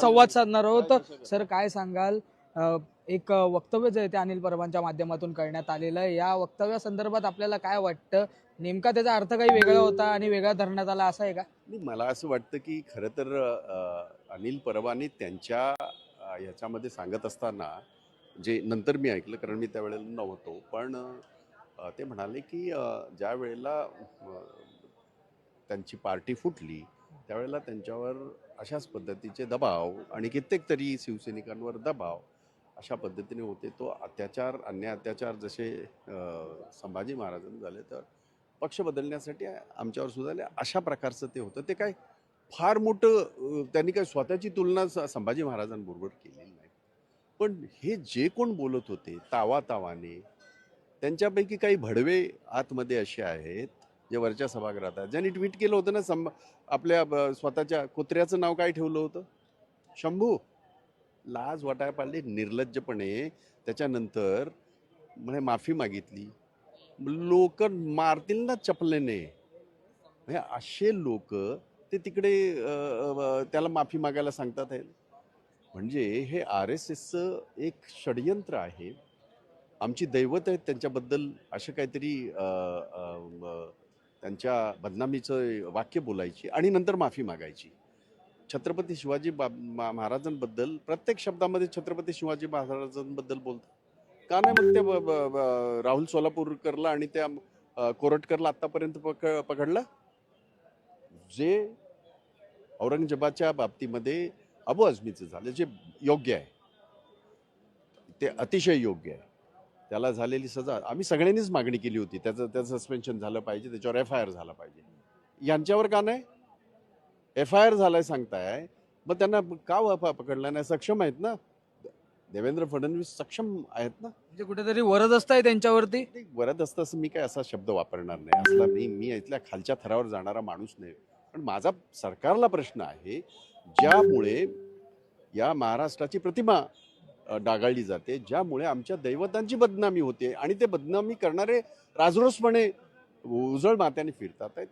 संवाद साधणार आहोत. सर काय सांगाल? एक वक्तव्य जे ते अनिल परबांच्या माध्यमातून करण्यात आलेलं आहे. या वक्तव्यासंदर्भात आपल्याला काय वाटतं? नेमका त्याचा अर्थ काही वेगळा होता आणि वेगळा धरण्यात आला असं आहे का? नाही मला असं वाटतं की खरं तर अनिल परबांनी त्यांच्या ह्याच्यामध्ये सांगत असताना जे नंतर मी ऐकलं कारण मी त्यावेळेला नव्हतो पण ते म्हणाले की ज्या वेळेला त्यांची पार्टी फुटली त्यावेळेला त्यांच्यावर अशाच पद्धतीचे दबाव आणि कित्येक तरी शिवसैनिकांवर दबाव अशा पद्धतीने होते. तो अत्याचार अन्य अत्याचार जसे संभाजी महाराजांनी झाले तर पक्ष बदलण्यासाठी आमच्यावर सुद्धा आले अशा प्रकारचं ते होतं. ते काय फार मोठं त्यांनी काय स्वतःची तुलना संभाजी महाराजांबरोबर केलेली नाही. पण हे जे कोण बोलत होते तावा तावाने त्यांच्यापैकी काही भडवे आतमध्ये असे आहेत जे वरच्या सभागृहात आहेत ज्यांनी ट्विट केलं होतं ना संभ आपल्या ब- स्वतःच्या कुत्र्याचं नाव काय ठेवलं होतं? शंभू. लाज वाटाय पाडली निर्लज्जपणे त्याच्यानंतर म्हणे माफी मागितली. लोक मारतील ना चपलेने. हे असे लोक ते तिकडे त्याला माफी मागायला सांगतात आहेत म्हणजे हे आर एस एसचं एक षडयंत्र आहे. आमची दैवत आहेत त्यांच्याबद्दल असं काहीतरी त्यांच्या बदनामीचं वाक्य बोलायची आणि नंतर माफी मागायची. छत्रपती शिवाजी बा महाराजांबद्दल प्रत्येक शब्दामध्ये छत्रपती शिवाजी महाराजांबद्दल बोलतात. का नाही मग ते राहुल सोलापूरकरला आणि त्या कोरटकरला आतापर्यंत पक पकडलं? जे औरंगजेबाच्या बाबतीमध्ये अबू आझमीचं झालं जे योग्य आहे. ते अतिशय योग्य आहे. त्याला झालेली सजा. आम्ही सगळ्यांनीच मागणी केली होती. त्याचं त्याचं सस्पेन्शन झालं पाहिजे त्याच्यावर एफ आय आर झाला पाहिजे. यांच्यावर का नाही? एफ आय आर झालाय सांगताय. मग त्यांना का व- प- पकडलं नाही? सक्षम आहेत ना? देवेंद्र फडणवीस सक्षम आहेत ना? म्हणजे कुठेतरी वरदस्त आहे त्यांच्यावरती? ते वरद असतं असं मी काय असा शब्द वापरणार नाही. असला मी मी इथल्या खालच्या थरावर जाणारा माणूस नाही. पण माझा सरकारला प्रश्न आहे ज्यामुळे या महाराष्ट्राची प्रतिमा डागाळली जाते ज्यामुळे आमच्या दैवतांची बदनामी होते आणि ते बदनामी करणारे राजरोसपणे उजळ मात्याने फिरतात. आहेत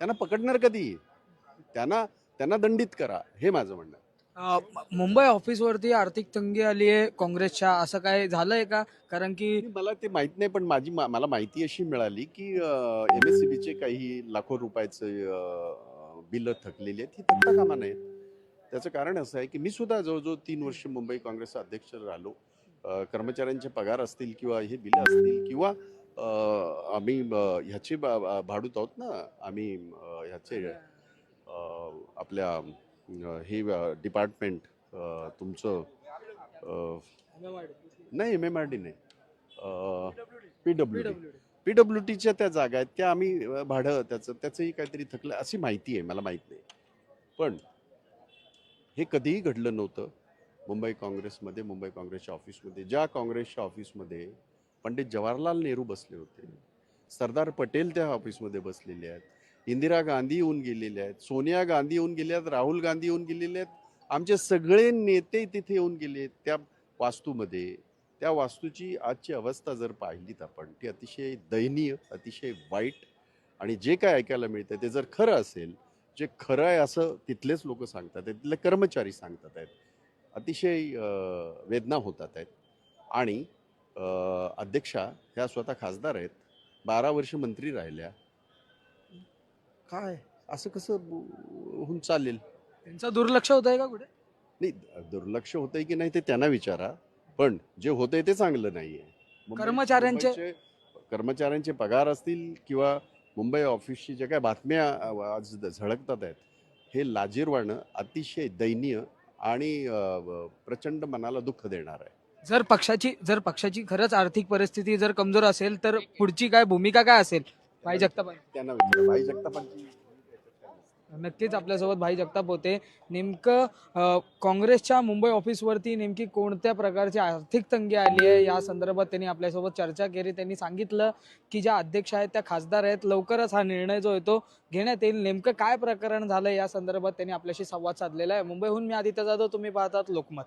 त्यांना पकडणार कधी? त्यांना त्यांना दंडित करा हे माझं म्हणणं मुंबई ऑफिसवरती आर्थिक तंगी आली आहे काँग्रेसच्या असं काय झालंय का? कारण की मला ते माहीत नाही पण माझी मा- मला माहिती अशी मिळाली की एम एस सी बीचे काही लाखो रुपयाचे बिल थकलेली आहेत ही थकता कामा नये. त्याचं कारण असं आहे की मी सुद्धा जवळजवळ तीन वर्ष मुंबई काँग्रेसचा अध्यक्ष राहिलो. कर्मचाऱ्यांचे पगार असतील किंवा हे बिल असतील किंवा आम्ही ह्याचे भाडूत आहोत ना आम्ही ह्याचे आपल्या हे डिपार्टमेंट तुमचं नाही एम एम आर डी नाही. P W D P W टीच्या त्या जागा आहेत त्या आम्ही भाडं त्याचं त्याचंही काहीतरी थकलं अशी माहिती आहे मला माहीत नाही. पण हे कधीही घडलं नव्हतं. मुंबई काँग्रेसमध्ये मुंबई काँग्रेसच्या ऑफिसमध्ये ज्या काँग्रेसच्या ऑफिसमध्ये पंडित जवाहरलाल नेहरू बसले होते. सरदार पटेल त्या ऑफिसमध्ये बसलेले आहेत. इंदिरा गांधी येऊन गेलेले आहेत. सोनिया गांधी येऊन गेल्या आहेत. राहुल गांधी येऊन गेलेले आहेत. आमचे सगळे नेते तिथे येऊन गेले आहेत. त्या वास्तूमध्ये त्या वास्तूची आजची अवस्था जर पाहिलीत आपण ती अतिशय दयनीय अतिशय वाईट आणि जे काय ऐकायला मिळतं ते जर खरं असेल जे खरं आहे असं तिथलेच लोक सांगतात आहेत तिथले कर्मचारी सांगतात आहेत. अतिशय वेदना होतात आहेत. आणि अध्यक्षा ह्या स्वतः खासदार आहेत. बारा वर्ष मंत्री राहिल्या. काय? असं कसं होऊन चालेल? त्यांचं दुर्लक्ष होत आहे का कुठे? नाही दुर्लक्ष होतंय की नाही ते त्यांना विचारा. पण जे होतंय ते चांगलं नाहीये. कर्मचाऱ्यांचे- कर्मचाऱ्यांचे पगार असतील किंवा मुंबई ऑफिसची ज्या काय बातम्या आज झळकतात आहेत हे लाजीरवाणं अतिशय दयनीय आणि प्रचंड मनाला दुःख देणार आहे. जर पक्षाची जर पक्षाची खरंच आर्थिक परिस्थिती जर कमजोर असेल तर पुढची काय भूमिका काय असेल? भाई जगताप त्यांना भाई जगतापांची नक्कीच आपल्यासोबत भाई जगताप होते. नेमकं काँग्रेसच्या मुंबई ऑफिसवरती नेमकी कोणत्या प्रकारची आर्थिक तंगी आली आहे? या संदर्भात त्यांनी आपल्यासोबत चर्चा केली. त्यांनी सांगितलं की ज्या अध्यक्ष आहेत त्या खासदार आहेत. लवकरच हा निर्णय जो येतो घेण्यात येईल. नेमकं काय प्रकरण झालं या संदर्भात त्यांनी आपल्याशी संवाद साधलेला आहे. मुंबईहून मी आदित्य जाधव तुम्ही पाहतात लोकमत.